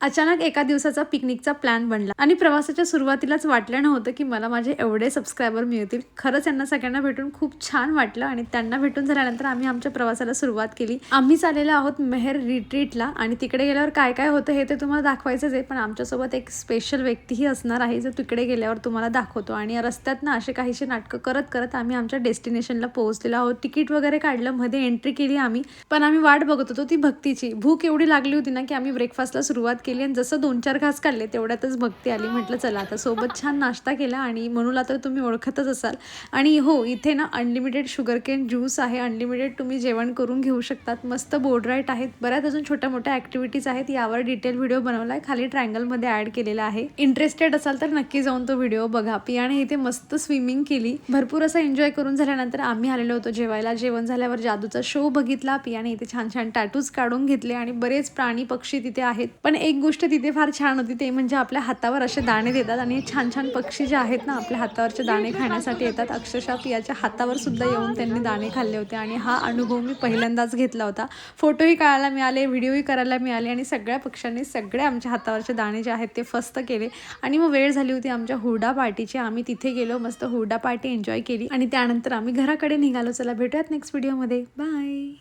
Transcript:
अचानक एका दिवसाचा पिकनिकचा प्लॅन बनला. आणि प्रवासाच्या सुरुवातीलाच वाटलं नव्हतं की मला माझे एवढे सबस्क्रायबर मिळतील. खरंच यांना सगळ्यांना भेटून खूप छान वाटलं आणि त्यांना भेटून झाल्यानंतर आम्ही आमच्या प्रवासाला सुरुवात केली. आम्ही चाललेलो आहोत मेहर रिट्रीटला आणि तिकडे गेल्यावर काय काय होतं हे ते तुम्हाला दाखवायचंच आहे. पण आमच्यासोबत एक स्पेशल व्यक्तीही असणार आहे जो तिकडे गेल्यावर तुम्हाला दाखवतो. आणि रस्त्यातनं रस्त्यात ना असे काहीशी नाटकं करत करत आम्ही आमच्या डेस्टिनेशनला पोहोचलेलो आहोत. तिकीट वगैरे काढलं मध्ये एंट्री केली आम्ही. पण आम्ही वाट बघत होतो ती भक्तीची. भूक एवढी लागली होती ना की आम्ही ब्रेकफास्टला सुरुवात केली. आणि जसं दोन चार घास काढले तेवढ्यातच भक्ती आली. म्हटलं चला आता सोबत छान नाश्ता केला आणि म्हणूला तर तुम्ही ओळखतच असाल. आणि हो इथे ना अनलिमिटेड शुगर केन ज्यूस आहे. अनलिमिटेड तुम्ही जेवण करून घेऊ शकतात. मस्त बोर्ड राईट आहेत. बऱ्याच अजून छोट्या मोठ्या ॲक्टिव्हिटीज आहेत. यावर डिटेल व्हिडिओ बनवला आहे खाली ट्रायंगलमध्ये ॲड केलेला आहे. इंटरेस्टेड असाल तर नक्की जाऊन तो व्हिडिओ बघा. पियाने इथे मस्त स्विमिंग केली. भरपूर असं एन्जॉय करून झाल्यानंतर आम्ही आलेलो होतो जेवायला. जेवण झाल्यावर जादूचा शो बघितला. पियाने इथे छान छान टॅटूज काढून घेतले आणि बरेच प्राणी पक्षी तिथे आहेत. पण एक एक गोष्ट तिथे फार छान होती. ते म्हणजे आपल्या हातावर असे दाणे देतात आणि छान छान पक्षी जे आहेत ना आपल्या हातावरचे दाणे खाण्यासाठी येतात. अक्षरशः पियाच्या हातावर सुद्धा येऊन त्यांनी दाणे खाल्ले होते आणि हा अनुभव मी पहिल्यांदाच घेतला होता. फोटोही काढायला मिळाले व्हिडिओही करायला मिळाले आणि सगळ्या पक्ष्यांनी सगळे आमच्या हातावरचे दाणे जे आहेत ते फस्त केले. आणि मग वेळ झाली होती आमच्या हुरडा पार्टीची. आम्ही तिथे गेलो मस्त हुरडा पार्टी एन्जॉय केली आणि त्यानंतर आम्ही घराकडे निघालो. चला भेटूयात नेक्स्ट व्हिडिओमध्ये. बाय.